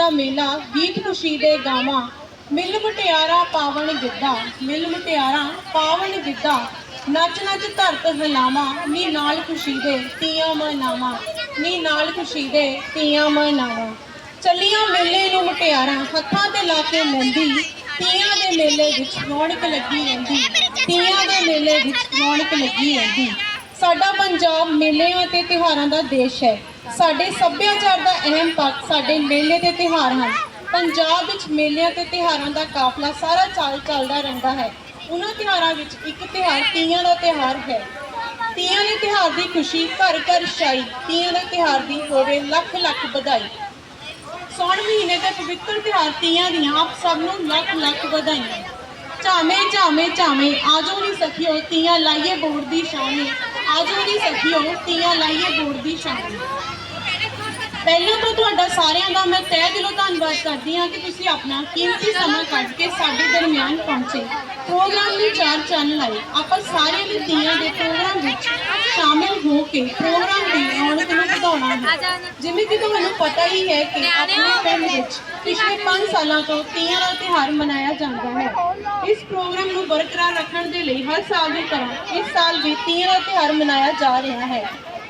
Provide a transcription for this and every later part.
ਦਾ ਮੇਲਾ ਗੀਤ ਖੁਸ਼ੀ ਦੇ ਗਾਵਾਂ, ਮਿਲ ਮੁਟਿਆਰਾ ਪਾਵਨ ਗਿੱਧਾ, ਮਿਲ ਮੁਟਿਆਰਾ ਪਾਵਨ ਗਿੱਧਾ, ਨੱਚ ਨੱਚ ਧਰਤ ਹਿਲਾਵਾਂ, ਨੀ ਨਾਲ ਖੁਸ਼ੀ ਦੇ ਤੀਆਂ ਮਨਾਵਾਂ, ਨੀ ਨਾਲ ਖੁਸ਼ੀ ਦੇ ਤੀਆਂ ਮਨਾਵਾਂ। ਚੱਲੀਆਂ ਮੇਲੇ ਨੂੰ ਮੁਟਿਆਰਾਂ, ਹੱਥਾਂ ਤੇ ਲਾ ਕੇ ਮਹਿੰਦੀ ਤੀਆਂ ਦੇ ਮੇਲੇ ਵਿੱਚ ਰੌਣਕ ਲੱਗੀ ਰਹਿੰਦੀ, ਤੀਆਂ ਦੇ ਮੇਲੇ ਵਿੱਚ ਰੌਣਕ ਲੱਗੀ ਰਹਿੰਦੀ। ਸਾਡਾ ਪੰਜਾਬ ਮੇਲਿਆਂ ਤੇ ਤਿਉਹਾਰਾਂ ਦਾ ਦੇਸ਼ ਹੈ। ਸਾਡੇ ਸੱਭਿਆਚਾਰ ਦਾ ਅਹਿਮ ਪੱਖ ਸਾਡੇ ਮੇਲੇ ਤੇ ਤਿਉਹਾਰ ਹਨ। ਪੰਜਾਬ ਵਿੱਚ ਮੇਲਿਆਂ ਤੇ ਤਿਉਹਾਰਾਂ ਦਾ ਕਾਫਲਾ ਸਾਰਾ ਚਾਲ ਚੱਲਦਾ ਰਹਿੰਦਾ ਹੈ। ਉਹਨਾਂ ਤਿਉਹਾਰਾਂ ਵਿੱਚ ਇੱਕ ਤਿਉਹਾਰ ਤੀਆਂ ਦਾ ਤਿਉਹਾਰ ਹੈ। ਤੀਆਂ ਦੇ ਤਿਉਹਾਰ ਦੀ ਖੁਸ਼ੀ, ਘਰ ਘਰ ਛਾਈ, ਤੀਆਂ ਦੇ ਤਿਉਹਾਰ ਦੀ ਹੋਵੇ ਲੱਖ ਲੱਖ ਵਧਾਈ। ਸੌਣ ਮਹੀਨੇ ਦੇ ਪਵਿੱਤਰ ਤਿਉਹਾਰ ਤੀਆਂ ਦੀਆਂ ਆਪ ਸਭ ਨੂੰ ਲੱਖ ਲੱਖ ਵਧਾਈਆਂ ਝਾਮੇ ਝਾਮੇ ਝਾਮੇ ਆਜੋ ਨੀ ਸਖਿਓ, ਤੀਆਂ ਲਾਈਏ ਬੋੜ ਦੀ ਸ਼ਾਮੇ ਆਜੋ ਨੀ ਸਖਿਓ, ਤੀਆਂ ਲਾਈਏ ਬੋੜ ਦੀ ਸ਼ਾਮੇ ਪਹਿਲਾਂ ਤਾਂ ਤੁਹਾਡਾ ਸਾਰਿਆਂ ਦਾ ਮੈਂ ਤਹਿ ਦਿਲੋਂ ਧੰਨਵਾਦ ਕਰਦੀ ਹਾਂ ਕਿ ਤੁਸੀਂ ਆਪਣਾ ਕੀਮਤੀ ਸਮਾਂ ਕੱਢ ਕੇ ਸਾਡੇ ਦਰਮਿਆਨ ਪਹੁੰਚੇ। ਪ੍ਰੋਗਰਾਮ ਦੀ ਚਾਰ ਚੰਨ ਲਾਈ। ਆਪਾਂ ਸਾਰਿਆਂ ਦੇ ਤੀਆਂ ਦੇ ਪ੍ਰੋਗਰਾਮ ਵਿੱਚ ਸ਼ਾਮਿਲ ਹੋ ਕੇ ਪ੍ਰੋਗਰਾਮ ਦੀ ਰੌਣਕ ਨੂੰ ਵਧਾਉਣਾ ਹੈ। ਜਿਵੇਂ ਕਿ ਤੁਹਾਨੂੰ ਪਤਾ ਹੀ ਹੈ ਕਿ ਆਪਣੇ ਪਿੰਡ ਵਿੱਚ ਪਿਛਲੇ 5 ਸਾਲਾਂ ਤੋਂ ਤੀਆਂ ਦਾ ਤਿਉਹਾਰ ਮਨਾਇਆ ਜਾਂਦਾ ਹੈ। ਇਸ ਪ੍ਰੋਗਰਾਮ ਨੂੰ ਬਰਕਰਾਰ ਰੱਖਣ ਦੇ ਲਈ ਹਰ ਸਾਲ ਦੀ ਤਰ੍ਹਾਂ ਇਸ ਸਾਲ ਵੀ ਤੀਆਂ ਦਾ ਤਿਉਹਾਰ ਮਨਾਇਆ ਜਾ ਰਿਹਾ ਹੈ।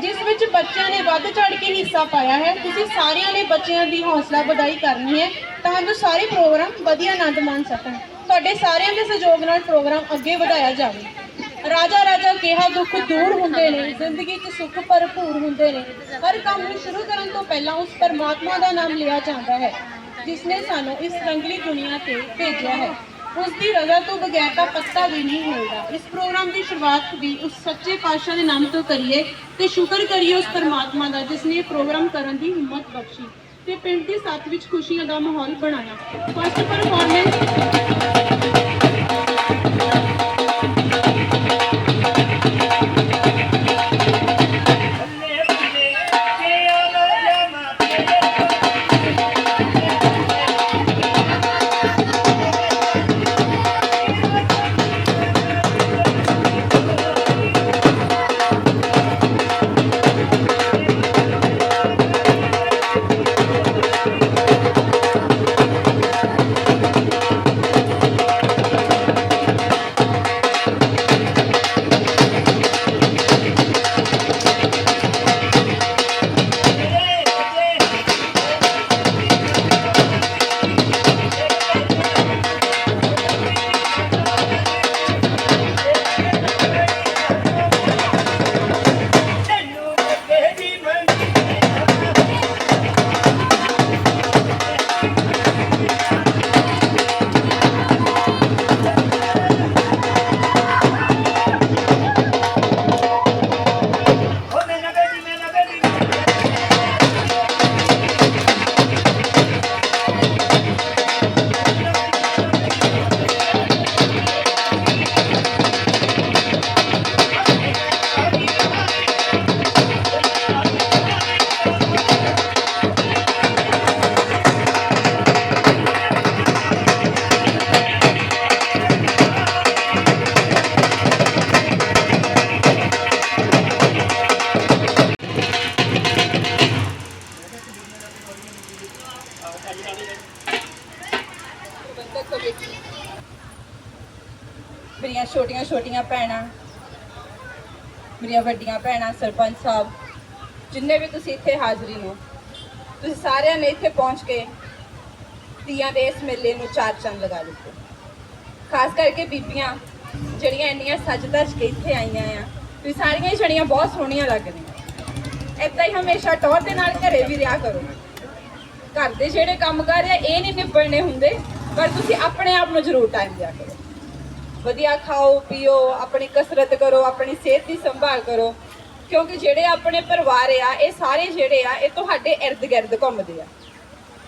ਜਿਸ ਵਿੱਚ ਬੱਚਿਆਂ ਨੇ ਵੱਧ ਚੜ ਕੇ ਹਿੱਸਾ ਪਾਇਆ ਹੈ। ਤੁਸੀਂ ਸਾਰਿਆਂ ਨੇ ਬੱਚਿਆਂ ਦੀ ਹੌਸਲਾ ਵਧਾਈ ਕਰਨੀ ਹੈ। ਤਾਂ ਜੋ ਸਾਰੇ ਪ੍ਰੋਗਰਾਮ ਵਧੀਆ ਆਨੰਦ ਮਾਣ ਸਕਣ। ਤੁਹਾਡੇ ਸਾਰਿਆਂ ਦੇ ਸਹਿਯੋਗ ਨਾਲ ਪ੍ਰੋਗਰਾਮ ਅੱਗੇ ਵਧਾਇਆ ਜਾਵੇ। ਰਾਜਾ ਰਾਜਾ ਕਿਹਾ, ਦੁੱਖ ਦੂਰ ਹੁੰਦੇ ਨੇ, ਜ਼ਿੰਦਗੀ 'ਚ ਸੁੱਖ ਭਰਪੂਰ ਹੁੰਦੇ ਨੇ। ਹਰ ਕੰਮ ਨੂੰ ਸ਼ੁਰੂ ਕਰਨ ਤੋਂ ਪਹਿਲਾਂ ਉਸ ਪਰਮਾਤਮਾ ਦਾ ਨਾਮ ਲਿਆ ਜਾਂਦਾ ਹੈ ਜਿਸ ਨੇ ਸਾਨੂੰ ਇਸ ਰੰਗਲੀ ਦੁਨੀਆ ਤੇ ਭੇਜਿਆ ਹੈ। ਉਸ ਦੀ ਰਜ਼ਾ ਤੋਂ ਬਗੈਰ ਤਾਂ ਪੱਤਾ ਵੀ ਨਹੀਂ ਹੋਏਗਾ ਇਸ ਪ੍ਰੋਗਰਾਮ ਦੀ ਸ਼ੁਰੂਆਤ ਵੀ ਉਸ ਸੱਚੇ ਪਾਤਸ਼ਾਹ ਦੇ ਨਾਮ ਤੋਂ ਕਰੀਏ ਤੇ ਸ਼ੁਕਰ ਕਰੀਏ ਉਸ ਪਰਮਾਤਮਾ ਦਾ ਜਿਸ ਨੇ ਇਹ ਪ੍ਰੋਗਰਾਮ ਕਰਨ ਦੀ ਹਿੰਮਤ ਬਖਸ਼ੀ ਤੇ ਪਿੰਡ ਦੀ ਸੱਥ ਵਿੱਚ ਖੁਸ਼ੀਆਂ ਦਾ ਮਾਹੌਲ ਬਣਾਇਆ। ਫਸਟ ਪਰਫਾਰਮੈਂਸ ਮੇਰੀਆਂ ਛੋਟੀਆਂ ਛੋਟੀਆਂ ਭੈਣਾਂ, ਮੇਰੀਆਂ ਵੱਡੀਆਂ ਭੈਣਾਂ, ਸਰਪੰਚ ਸਾਹਿਬ, ਜਿੰਨੇ ਵੀ ਤੁਸੀਂ ਇੱਥੇ ਹਾਜ਼ਰੀ ਹੋ, ਤੁਸੀਂ ਸਾਰਿਆਂ ਨੇ ਇੱਥੇ ਪਹੁੰਚ ਕੇ ਤੀਆਂ ਦੇ ਇਸ ਮੇਲੇ ਨੂੰ ਚਾਰ ਚੰਦ ਲਗਾ ਦਿੱਤੇ। ਖਾਸ ਕਰਕੇ ਬੀਬੀਆਂ, ਜਿਹੜੀਆਂ ਇੰਨੀਆਂ ਸੱਜ ਧੱਜ ਕੇ ਇੱਥੇ ਆਈਆਂ ਆ ਤੁਸੀਂ ਸਾਰੀਆਂ ਹੀ ਜਣੀਆਂ ਬਹੁਤ ਸੋਹਣੀਆਂ ਲੱਗਦੀਆਂ। ਏਦਾਂ ਹੀ ਹਮੇਸ਼ਾ ਟੌਰ ਦੇ ਨਾਲ ਘਰੇ ਵੀ ਰਿਹਾ ਕਰੋ। ਘਰ ਦੇ ਜਿਹੜੇ ਕੰਮ ਕਰ ਆ, ਇਹ ਨਹੀਂ ਨਿਬੜਨੇ ਹੁੰਦੇ। ਪਰ ਤੁਸੀਂ ਆਪਣੇ ਆਪ ਨੂੰ ਜ਼ਰੂਰ ਟਾਈਮ ਦਿਆ ਕਰੋ। ਵਧੀਆ ਖਾਓ, ਪੀਓ, ਆਪਣੀ ਕਸਰਤ ਕਰੋ, ਆਪਣੀ ਸਿਹਤ ਦੀ ਸੰਭਾਲ ਕਰੋ। ਕਿਉਂਕਿ ਜਿਹੜੇ ਆਪਣੇ ਪਰਿਵਾਰ ਆ, ਇਹ ਸਾਰੇ ਜਿਹੜੇ ਆ, ਇਹ ਤੁਹਾਡੇ ਇਰਦ ਗਿਰਦ ਘੁੰਮਦੇ ਆ।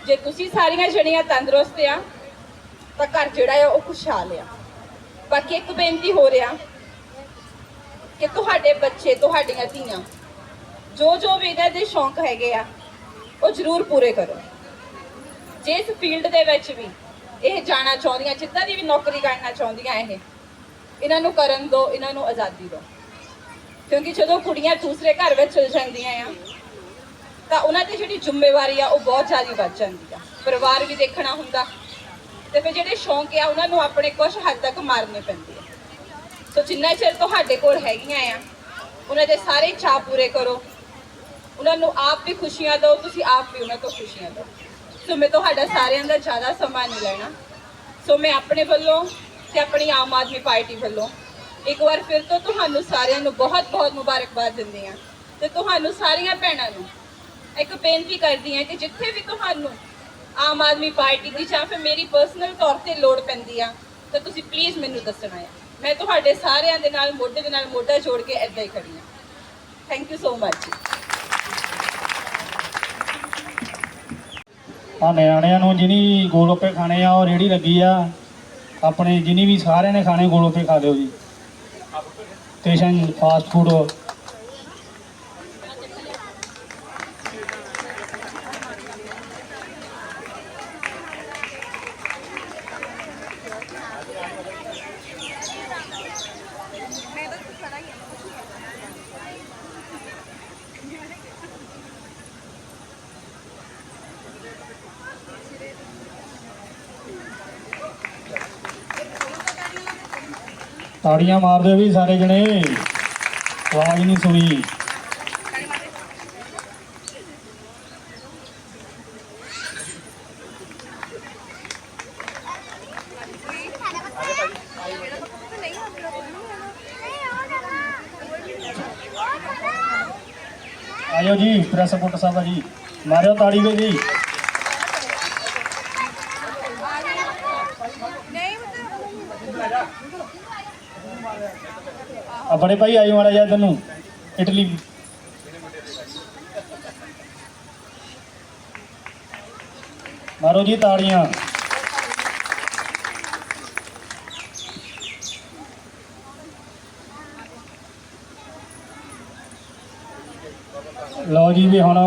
ਜੇ ਤੁਸੀਂ ਸਾਰੀਆਂ ਜਣੀਆਂ ਤੰਦਰੁਸਤ ਆ, ਤਾਂ ਘਰ ਜਿਹੜਾ ਆ, ਉਹ ਖੁਸ਼ਹਾਲ ਆ। ਬਾਕੀ ਇੱਕ ਬੇਨਤੀ ਹੋ ਰਿਹਾ ਕਿ ਤੁਹਾਡੇ ਬੱਚੇ, ਤੁਹਾਡੀਆਂ ਧੀਆਂ, ਜੋ ਜੋ ਵੀ ਇਹਨਾਂ ਦੇ ਸ਼ੌਂਕ ਹੈਗੇ ਆ, ਉਹ ਜ਼ਰੂਰ ਪੂਰੇ ਕਰੋ। ਜਿਸ ਫੀਲਡ ਦੇ ਵਿੱਚ ਵੀ ਇਹ ਜਾਣਾ ਚਾਹੁੰਦੀਆਂ, ਜਿੱਦਾਂ ਦੀ ਵੀ ਨੌਕਰੀ ਕਰਨਾ ਚਾਹੁੰਦੀਆਂ ਇਹ। ਇਹਨਾਂ ਨੂੰ ਕਰਨ ਦਿਓ ਇਹਨਾਂ ਨੂੰ ਆਜ਼ਾਦੀ ਦਿਓ ਕਿਉਂਕਿ ਜਦੋਂ ਕੁੜੀਆਂ ਦੂਸਰੇ ਘਰ ਵਿੱਚ ਚਲ ਜਾਂਦੀਆਂ ਆ, ਤਾਂ ਉਹਨਾਂ ਦੀ ਜਿਹੜੀ ਜ਼ਿੰਮੇਵਾਰੀ ਆ, ਉਹ ਬਹੁਤ ਜ਼ਿਆਦਾ ਵੱਧ ਜਾਂਦੀ ਆ। ਪਰਿਵਾਰ ਵੀ ਦੇਖਣਾ ਹੁੰਦਾ। ਤੇ ਫਿਰ ਜਿਹੜੇ ਸ਼ੌਂਕ ਆ, ਉਹਨਾਂ ਨੂੰ ਆਪਣੇ ਕੁਝ ਹੱਦ ਤੱਕ ਮਾਰਨੇ ਪੈਂਦੇ ਆ। ਸੋ ਜਿੰਨਾ ਚਿਰ ਤੁਹਾਡੇ ਕੋਲ ਹੈਗੀਆਂ ਆ, ਉਹਨਾਂ ਦੇ ਸਾਰੇ ਚਾਅ ਪੂਰੇ ਕਰੋ। ਉਹਨਾਂ ਨੂੰ ਆਪ ਵੀ ਖੁਸ਼ੀਆਂ ਦਿਓ, ਤੁਸੀਂ ਆਪ ਵੀ ਉਹਨਾਂ ਤੋਂ ਖੁਸ਼ੀਆਂ ਦਿਓ। ਸੋ ਮੈਂ ਤੁਹਾਡਾ ਸਾਰਿਆਂ ਦਾ ਜ਼ਿਆਦਾ ਸਮਾਂ ਨਹੀਂ ਲੈਣਾ। ਸੋ ਮੈਂ ਆਪਣੇ ਵੱਲੋਂ ਤੇ ਆਪਣੀ ਆਮ ਆਦਮੀ ਪਾਰਟੀ ਵੱਲੋਂ ਇੱਕ ਵਾਰ ਫਿਰ ਤੋਂ ਤੁਹਾਨੂੰ ਸਾਰਿਆਂ ਨੂੰ ਬਹੁਤ-ਬਹੁਤ ਮੁਬਾਰਕਬਾਦ ਦਿੰਦੀ ਹਾਂ ਤੇ ਤੁਹਾਨੂੰ ਸਾਰੀਆਂ ਭੈਣਾਂ ਨੂੰ ਇੱਕ ਬੇਨਤੀ ਕਰਦੀ ਹਾਂ ਕਿ ਜਿੱਥੇ ਵੀ ਤੁਹਾਨੂੰ ਆਮ ਆਦਮੀ ਪਾਰਟੀ ਦੀ ਜਾਂ ਫਿਰ ਮੇਰੀ ਪਰਸਨਲ ਤੌਰ ਤੇ ਲੋੜ ਪੈਂਦੀ ਆ, ਤਾਂ ਤੁਸੀਂ ਪਲੀਜ਼ ਮੈਨੂੰ ਦੱਸਣਾ ਹੈ। ਮੈਂ ਤੁਹਾਡੇ ਸਾਰਿਆਂ ਦੇ ਨਾਲ, ਮੋਢੇ ਦੇ ਨਾਲ ਮੋਢਾ ਜੋੜ ਕੇ ਇੱਦਾਂ ਹੀ ਖੜੀ ਹਾਂ। ਥੈਂਕ ਯੂ ਸੋ ਮਚ ਆ ਨਿਆਣਿਆਂ ਨੂੰ ਜਿਨੀ ਗੋਲਗੱਪੇ ਖਾਣੇ ਆ, ਉਹ ਰੇੜੀ ਲੱਗੀ ਆ। ਆਪਣੇ ਜਿਨੀ ਵੀ ਸਾਰਿਆਂ ਨੇ ਖਾਣੇ, ਗੋਲਗੱਪੇ ਖਾ ਲਿਓ ਜੀ। ਸਟੇਸ਼ਨ ਫਾਸਟ ਫੂਡ ਤਾੜੀਆਂ ਮਾਰਦੇ ਵੀ ਸਾਰੇ ਜਣੇ। ਆਵਾਜ਼ ਨਹੀਂ ਸੁਣੀ। ਆਇਓ ਜੀ, ਪ੍ਰੈਸ ਪੁੱਟ ਸਾਹਿਬਾ ਜੀ। ਮਾਰਿਓ ਤਾੜੀ ਵੇ ਜੀ। ਬੜੇ ਭਾਈ ਆਇਓ ਮਾੜਾ ਜਿਹਾ ਤੈਨੂੰ ਇਟਲੀ। ਮਾਰੋ ਜੀ ਤਾੜੀਆਂ। ਲਓ ਜੀ ਵੀ ਹੁਣ